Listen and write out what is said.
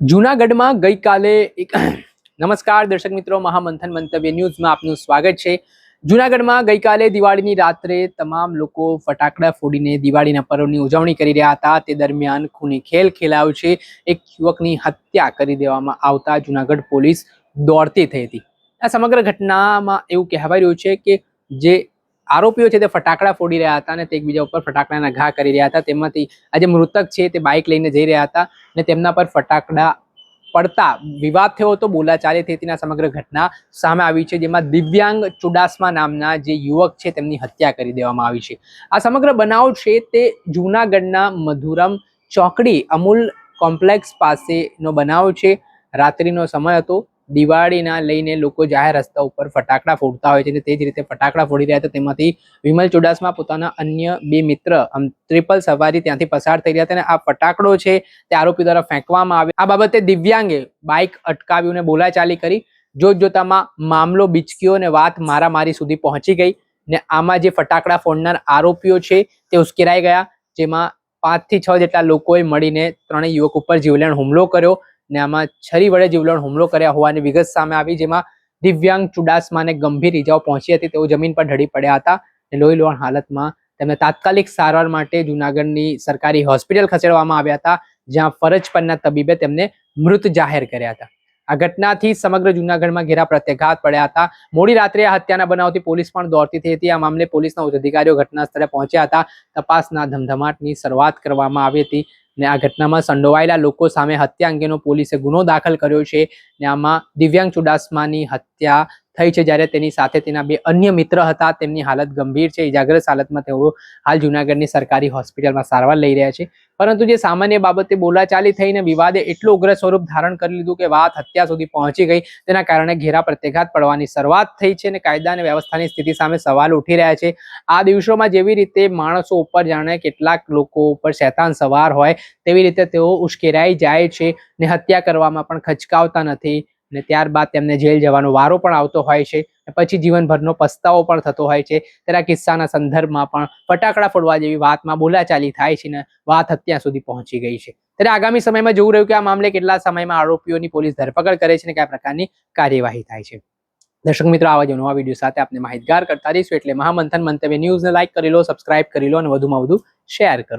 જૂનાગઢમાં ગઈકાલે એક નમસ્કાર દર્શક મિત્રો, મહામંથન મંતવ્ય ન્યૂઝમાં આપનું સ્વાગત છે. જૂનાગઢમાં ગઈકાલે દિવાળીની રાત્રે તમામ લોકો ફટાકડા ફોડીને દિવાળીના પર્વની ઉજવણી કરી રહ્યા હતા. તે દરમિયાન ખૂની ખેલ ખેલાયો છે. એક યુવકની હત્યા કરી દેવામાં આવતા જૂનાગઢ પોલીસ દોડતી થઈ હતી. આ સમગ્ર ઘટનામાં એવું કહેવાય રહ્યું છે કે જે આરોપીઓ છે તે ફટાકડા ફોડી રહ્યા હતા અને તે એકબીજા ઉપર ફટાકડાના ઘા કરી રહ્યા હતા. તેમાંથી આ જે મૃતક છે તે બાઇક લઈને જઈ રહ્યા હતા અને તેમના પર ફટાકડા પડતા વિવાદ થયો હતો. બોલાચાલી થઈ તેના સમગ્ર ઘટના સામે આવી છે, જેમાં દિવ્યાંગ ચુડાસમા નામના જે યુવક છે તેમની હત્યા કરી દેવામાં આવી છે. આ સમગ્ર બનાવ છે તે જૂનાગઢના મધુરમ ચોકડી અમૂલ કોમ્પ્લેક્સ પાસેનો બનાવ છે. રાત્રિનો સમય હતો. દિવાળીના લઈને લોકો જાહેર રસ્તા ઉપર ફટાકડા ફોડતા હોય છે અને તે જ રીતે ફટાકડા ફોડી રહ્યા હતા તેમાંથી વિમલ ચુડાસમા પોતાના અન્ય બે મિત્ર ટ્રિપલ સવારી ત્યાંથી પસાર થઈ રહ્યા હતા અને આ ફટાકડો છે તે આરોપી દ્વારા ફેંકવામાં આવ્યો. આ બાબતે દિવ્યાંગે બાઇક અટકાવ્યું અને બોલાચાલી કરી જોત જોતામાં મામલો બિચક્યો અને વાત મારામારી સુધી પહોંચી ગઈ ને આમાં જે ફટાકડા ફોડનાર આરોપીઓ છે તે ઉશ્કેરાઈ ગયા, જેમાં પાંચથી છ જેટલા લોકોએ મળીને ત્રણેય યુવક ઉપર જીવલેણ હુમલો કર્યો. ને આમાં છરી વડે જીવલેણ હુમલો કર્યા હોવાની વિગત સામે આવી, જેમાં દિવ્યાંગ ચુડાસમાને ગંભીર ઇજાઓ પહોંચી હતી. તેઓ જમીન પર ઢળી પડ્યા હતા અને લોહી લોહણ હાલતમાં તેમને તાત્કાલિક સારવાર માટે જૂનાગઢની સરકારી હોસ્પિટલ ખસેડવામાં આવ્યા હતા, જ્યાં ફરજ પરના તબીબે તેમને મૃત જાહેર કર્યા હતા. આ ઘટનાથી સમગ્ર જૂનાગઢમાં ઘેરા પ્રત્યાઘાત પડ્યા હતા. મોડી રાત્રે આ હત્યાના બનાવથી પોલીસ પણ દોડતી થઈ હતી. આ મામલે પોલીસના ઉચ્ચ અધિકારીઓ ઘટના સ્થળે પહોંચ્યા હતા. તપાસના ધમધમાટની શરૂઆત કરવામાં આવી હતી. ને આ ઘટનામાં સંડોવાયેલા લોકો સામે હત્યા અંગેનો પોલીસે ગુનો દાખલ કર્યો છે ને આમાં દિવ્યાંગ ચુડાસમાની હત્યા થઈ છે જ્યારે તેની સાથે તેના બે અન્ય મિત્ર હતા. તેમની હાલત ગંભીર છે. ઇજાગ્રસ્ત હાલતમાં તેઓ હાલ જૂનાગઢની સરકારી હોસ્પિટલમાં સારવાર લઈ રહ્યા છે. પરંતુ જે સામાન્ય બાબતે બોલાચાલી થઈને વિવાદે એટલું ઉગ્ર સ્વરૂપ ધારણ કરી લીધું કે વાત હત્યા સુધી પહોંચી ગઈ. તેના કારણે ઘેરા પ્રત્યાઘાત પડવાની શરૂઆત થઈ છે અને કાયદા અને વ્યવસ્થાની સ્થિતિ સામે સવાલ ઉઠી રહ્યા છે. આ દિવસોમાં જેવી રીતે માણસો ઉપર જાણે કેટલાક લોકો ઉપર શેતાન સવાર હોય, તેવી રીતે તેઓ ઉશ્કેરાઈ જાય છે ને હત્યા કરવામાં પણ ખચકાવતા નથી. ને ત્યારબાદ તેમને જેલ જવાનો વારો પણ આવતો હોય છે પછી જીવનભરનો પસ્તાવો પણ થતો હોય છે. ત્યારે કિસ્સાના સંદર્ભમાં પણ ફટાકડા ફોડવા જેવી વાતમાં બોલાચાલી થાય છે ને વાત અત્યાર સુધી પહોંચી ગઈ છે. ત્યારે આગામી સમયમાં જોવું રહ્યું કે આ મામલે કેટલા સમયમાં આરોપીઓની પોલીસ ધરપકડ કરે છે ને કયા પ્રકારની કાર્યવાહી થાય છે. દર્શક મિત્રો, આવા જ નવા વીડિયો સાથે આપને માહિતગાર કરતા રહીશું. એટલે મહામંથન મંતવ્ય ન્યૂઝને લાઇક કરી લો, સબસ્ક્રાઇબ કરી લો અને વધુમાં વધુ શેર કરો.